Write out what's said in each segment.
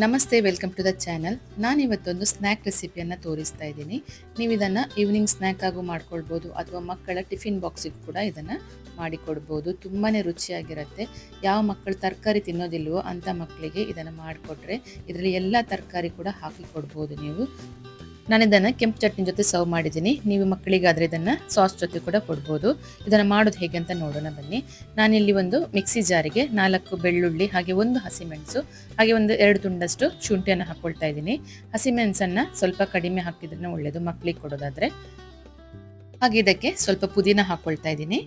ನಮಸ್ತೆ, welcome to the channel. ನಾನಿವತ್ತೊಂದು snack ರೆಸಿಪಿಯನ್ನು ತೋರಿಸ್ತಾ ಇದ್ದೀನಿ. ನೀವು ಇದನ್ನು ಈವ್ನಿಂಗ್ ಸ್ನ್ಯಾಕ್ ಆಗು ಮಾಡ್ಕೊಳ್ಬೋದು ಅಥವಾ ಮಕ್ಕಳ ಟಿಫಿನ್ ಬಾಕ್ಸಿಗೆ ಕೂಡ ಇದನ್ನು ಮಾಡಿಕೊಡ್ಬೋದು. ತುಂಬಾ ರುಚಿಯಾಗಿರುತ್ತೆ. ಯಾವ ಮಕ್ಕಳು ತರಕಾರಿ ತಿನ್ನೋದಿಲ್ವೋ ಅಂಥ ಮಕ್ಕಳಿಗೆ ಇದನ್ನು ಮಾಡಿಕೊಟ್ರೆ ಇದರಲ್ಲಿ ಎಲ್ಲ ತರಕಾರಿ ಕೂಡ ಹಾಕಿ ಕೊಡ್ಬೋದು ನೀವು. ನಾನು ಇದನ್ನು ಕೆಂಪು ಚಟ್ನಿ ಜೊತೆ ಸರ್ವ್ ಮಾಡಿದ್ದೀನಿ. ನೀವು ಮಕ್ಕಳಿಗಾದರೆ ಇದನ್ನು ಸಾಸ್ ಜೊತೆ ಕೂಡ ಕೊಡ್ಬೋದು. ಇದನ್ನು ಮಾಡೋದು ಹೇಗೆ ಅಂತ ನೋಡೋಣ ಬನ್ನಿ. ನಾನಿಲ್ಲಿ ಒಂದು ಮಿಕ್ಸಿ ಜಾರಿಗೆ ನಾಲ್ಕು ಬೆಳ್ಳುಳ್ಳಿ, ಹಾಗೆ ಒಂದು ಹಸಿಮೆಣಸು, ಹಾಗೆ ಒಂದು ಎರಡು ತುಂಡಷ್ಟು ಶುಂಠಿಯನ್ನು ಹಾಕ್ಕೊಳ್ತಾ ಇದ್ದೀನಿ. ಹಸಿಮೆಣಸನ್ನು ಸ್ವಲ್ಪ ಕಡಿಮೆ ಹಾಕಿದ್ರೆ ಒಳ್ಳೆಯದು ಮಕ್ಕಳಿಗೆ ಕೊಡೋದಾದರೆ. ಹಾಗೆ ಇದಕ್ಕೆ ಸ್ವಲ್ಪ ಪುದೀನ ಹಾಕ್ಕೊಳ್ತಾ ಇದ್ದೀನಿ.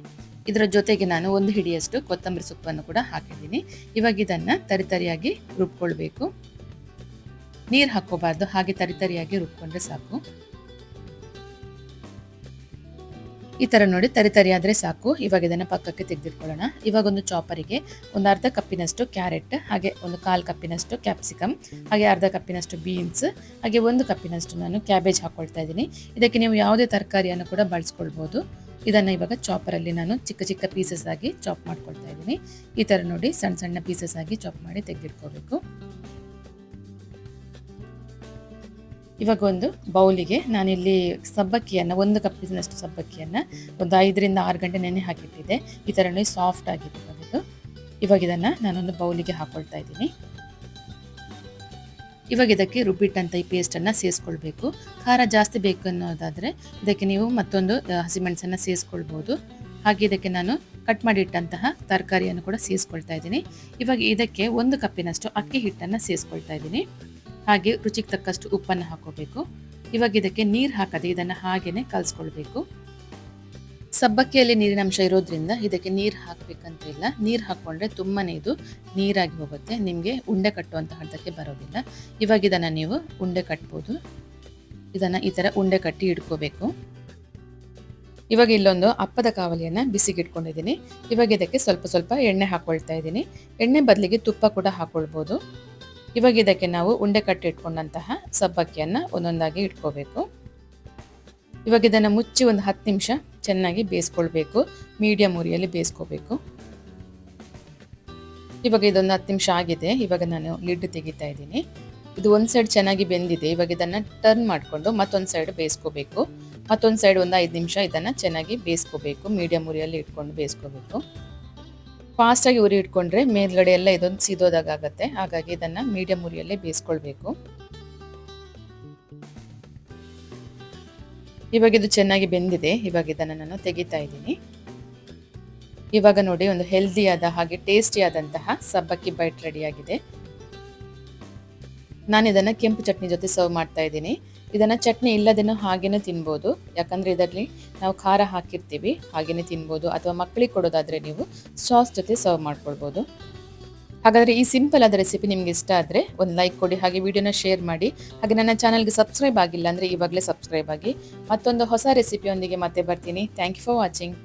ಇದರ ಜೊತೆಗೆ ನಾನು ಒಂದು ಹಿಡಿಯಷ್ಟು ಕೊತ್ತಂಬರಿ ಸೊಪ್ಪನ್ನು ಕೂಡ ಹಾಕಿದ್ದೀನಿ. ಇವಾಗ ಇದನ್ನು ತರಿತರಿಯಾಗಿ ರುಬ್ಕೊಳ್ಬೇಕು. ನೀರು ಹಾಕೋಬಾರ್ದು ಹಾಗೆ ತರಿತರಿಯಾಗಿ ರುಬ್ಕೊಂಡ್ರೆ ಸಾಕು. ಈ ಥರ ನೋಡಿ ತರಿತರಿ ಆದರೆ ಸಾಕು. ಇವಾಗ ಇದನ್ನು ಪಕ್ಕಕ್ಕೆ ತೆಗೆದಿಟ್ಕೊಳ್ಳೋಣ. ಇವಾಗ ಒಂದು ಚಾಪರಿಗೆ ಒಂದು ಅರ್ಧ ಕಪ್ಪಿನಷ್ಟು ಕ್ಯಾರೆಟ್ ಹಾಗೆ ಒಂದು ಕಾಲು ಕಪ್ಪಿನಷ್ಟು ಕ್ಯಾಪ್ಸಿಕಮ್ ಹಾಗೆ ಅರ್ಧ ಕಪ್ಪಿನಷ್ಟು ಬೀನ್ಸ್ ಹಾಗೆ ಒಂದು ಕಪ್ಪಿನಷ್ಟು ನಾನು ಕ್ಯಾಬೇಜ್ ಹಾಕ್ಕೊಳ್ತಾ ಇದ್ದೀನಿ. ಇದಕ್ಕೆ ನೀವು ಯಾವುದೇ ತರಕಾರಿಯನ್ನು ಕೂಡ ಬಳಸ್ಕೊಳ್ಬೋದು. ಇದನ್ನು ಇವಾಗ ಚಾಪರಲ್ಲಿ ನಾನು ಚಿಕ್ಕ ಚಿಕ್ಕ ಪೀಸಸ್ ಆಗಿ ಚಾಪ್ ಮಾಡ್ಕೊಳ್ತಾ ಇದ್ದೀನಿ. ಈ ಥರ ನೋಡಿ, ಸಣ್ಣ ಸಣ್ಣ ಪೀಸಸ್ ಆಗಿ ಚಾಪ್ ಮಾಡಿ ತೆಗೆದಿಟ್ಕೋಬೇಕು. ಇವಾಗ ಒಂದು ಬೌಲಿಗೆ ನಾನಿಲ್ಲಿ ಸಬ್ಬಕ್ಕಿಯನ್ನು, ಒಂದು ಕಪ್ಪಿನಷ್ಟು ಸಬ್ಬಕ್ಕಿಯನ್ನು ಒಂದು ಐದರಿಂದ ಆರು ಗಂಟೆ ನೆನೆ ಹಾಕಿಟ್ಟಿದ್ದೆ. ಈ ಥರನೇ ಸಾಫ್ಟ್ ಇವಾಗಿದ್ದು ಇವಾಗ ಇದನ್ನು ನಾನೊಂದು ಬೌಲಿಗೆ ಹಾಕ್ಕೊಳ್ತಾ ಇದ್ದೀನಿ. ಇವಾಗ ಇದಕ್ಕೆ ರುಬ್ಬಿಟ್ಟಂಥ ಈ ಪೇಸ್ಟನ್ನು ಸೇರಿಸ್ಕೊಳ್ಬೇಕು ಖಾರ ಜಾಸ್ತಿ ಬೇಕು ಅನ್ನೋದಾದರೆ ಇದಕ್ಕೆ ನೀವು ಮತ್ತೊಂದು ಹಸಿಮೆಣಸನ್ನು ಸೇರಿಸ್ಕೊಳ್ಬೋದು ಹಾಗೆ ಇದಕ್ಕೆ ನಾನು ಕಟ್ ಮಾಡಿಟ್ಟಂತಹ ತರಕಾರಿಯನ್ನು ಕೂಡ ಸೇರಿಸ್ಕೊಳ್ತಾ ಇದ್ದೀನಿ. ಇವಾಗ ಇದಕ್ಕೆ ಒಂದು ಕಪ್ಪಿನಷ್ಟು ಅಕ್ಕಿ ಹಿಟ್ಟನ್ನು ಸೇರಿಸ್ಕೊಳ್ತಾ ಇದ್ದೀನಿ. ಹಾಗೆ ರುಚಿಗೆ ತಕ್ಕಷ್ಟು ಉಪ್ಪನ್ನು ಹಾಕೋಬೇಕು. ಇವಾಗ ಇದಕ್ಕೆ ನೀರು ಹಾಕದೆ ಇದನ್ನು ಹಾಗೇನೆ ಕಲಿಸ್ಕೊಳ್ಬೇಕು. ಸಬ್ಬಕ್ಕಿಯಲ್ಲಿ ನೀರಿನ ಅಂಶ ಇರೋದ್ರಿಂದ ಇದಕ್ಕೆ ನೀರು ಹಾಕಬೇಕಂತ ಇಲ್ಲ ನೀರು ಹಾಕ್ಕೊಂಡ್ರೆ ತುಂಬಾ ಇದು ನೀರಾಗಿ ಹೋಗುತ್ತೆ. ನಿಮಗೆ ಉಂಡೆ ಕಟ್ಟುವಂಥ ಹಂತಕ್ಕೆ ಬರೋದಿಲ್ಲ. ಇವಾಗ ಇದನ್ನು ನೀವು ಉಂಡೆ ಕಟ್ಬೋದು. ಇದನ್ನು ಈ ಥರ ಉಂಡೆ ಕಟ್ಟಿ ಇಟ್ಕೋಬೇಕು ಇವಾಗ ಇಲ್ಲೊಂದು ಅಪ್ಪದ ಕಾವಲಿಯನ್ನು ಬಿಸಿಗೆ ಇಟ್ಕೊಂಡಿದ್ದೀನಿ ಇವಾಗ ಇದಕ್ಕೆ ಸ್ವಲ್ಪ ಸ್ವಲ್ಪ ಎಣ್ಣೆ ಹಾಕ್ಕೊಳ್ತಾ ಇದ್ದೀನಿ. ಎಣ್ಣೆ ಬದಲಿಗೆ ತುಪ್ಪ ಕೂಡ ಹಾಕ್ಕೊಳ್ಬೋದು ಇವಾಗ ಇದಕ್ಕೆ ನಾವು ಉಂಡೆ ಕಟ್ಟಿ ಇಟ್ಕೊಂಡಂತಹ ಸಬ್ಬಕ್ಕಿಯನ್ನು ಒಂದೊಂದಾಗಿ ಇಟ್ಕೋಬೇಕು. ಇವಾಗ ಇದನ್ನು ಮುಚ್ಚಿ ಒಂದು ಹತ್ತು ನಿಮಿಷ ಚೆನ್ನಾಗಿ ಬೇಯಿಸ್ಕೊಳ್ಬೇಕು. ಮೀಡಿಯಂ ಉರಿಯಲ್ಲಿ ಬೇಯಿಸ್ಕೋಬೇಕು. ಇವಾಗ ಇದೊಂದು ಹತ್ತು ನಿಮಿಷ ಆಗಿದೆ. ಇವಾಗ ನಾನು ಲಿಡ್ ತೆಗಿತಾ ಇದ್ದೀನಿ. ಇದು ಒಂದು ಸೈಡ್ ಚೆನ್ನಾಗಿ ಬೆಂದಿದೆ. ಇವಾಗ ಇದನ್ನು ಟರ್ನ್ ಮಾಡಿಕೊಂಡು ಮತ್ತೊಂದು ಸೈಡ್ ಬೇಯಿಸ್ಕೋಬೇಕು. ಮತ್ತೊಂದು ಸೈಡ್ ಒಂದು ಐದು ನಿಮಿಷ ಇದನ್ನು ಚೆನ್ನಾಗಿ ಬೇಯಿಸ್ಕೋಬೇಕು. ಮೀಡಿಯಂ ಉರಿಯಲ್ಲಿ ಇಟ್ಕೊಂಡು ಬೇಯಿಸ್ಕೋಬೇಕು. ಫಾಸ್ಟಾಗಿ ಉರಿ ಇಟ್ಕೊಂಡ್ರೆ ಮೇಲ್ಗಡೆ ಎಲ್ಲ ಇದೊಂದು ಆಗುತ್ತೆ ಹಾಗಾಗಿ ಇದನ್ನು ಮೀಡಿಯಂ ಉರಿಯಲ್ಲೇ ಬೇಯಿಸ್ಕೊಳ್ಬೇಕು. ಇವಾಗ ಇದು ಚೆನ್ನಾಗಿ ಬೆಂದಿದೆ. ಇವಾಗ ಇದನ್ನು ನಾನು ತೆಗಿತಾ ಇದ್ದೀನಿ. ಇವಾಗ ನೋಡಿ ಒಂದು ಹೆಲ್ದಿಯಾದ ಹಾಗೆ ಟೇಸ್ಟಿಯಾದಂತಹ ಸಬ್ಬಕ್ಕಿ ಬೈಟ್ ರೆಡಿಯಾಗಿದೆ ನಾನು ಇದನ್ನು ಕೆಂಪು ಚಟ್ನಿ ಜೊತೆ ಸರ್ವ್ ಮಾಡ್ತಾ ಇದ್ದೀನಿ. ಇದನ್ನು ಚಟ್ನಿ ಇಲ್ಲದೇನೂ ಹಾಗೇನೂ ತಿನ್ಬೋದು. ಯಾಕಂದರೆ ಇದರಲ್ಲಿ ನಾವು ಖಾರ ಹಾಕಿರ್ತೀವಿ, ಹಾಗೇನೆ ತಿನ್ಬೋದು. ಅಥವಾ ಮಕ್ಕಳಿಗೆ ಕೊಡೋದಾದರೆ ನೀವು ಸಾಸ್ ಜೊತೆ ಸರ್ವ್ ಮಾಡ್ಕೊಳ್ಬೋದು. ಹಾಗಾದರೆ ಈ ಸಿಂಪಲ್ ಆದ ರೆಸಿಪಿ ನಿಮ್ಗೆ ಇಷ್ಟ ಆದರೆ ಒಂದು ಲೈಕ್ ಕೊಡಿ, ಹಾಗೆ ವಿಡಿಯೋನ ಶೇರ್ ಮಾಡಿ. ಹಾಗೆ ನನ್ನ ಚಾನಲ್ಗೆ ಸಬ್ಸ್ಕ್ರೈಬ್ ಆಗಿಲ್ಲ ಅಂದರೆ ಇವಾಗಲೇ ಸಬ್ಸ್ಕ್ರೈಬ್ ಆಗಿ. ಮತ್ತೊಂದು ಹೊಸ ರೆಸಿಪಿಯೊಂದಿಗೆ ಮತ್ತೆ ಬರ್ತೀನಿ. Thank you for watching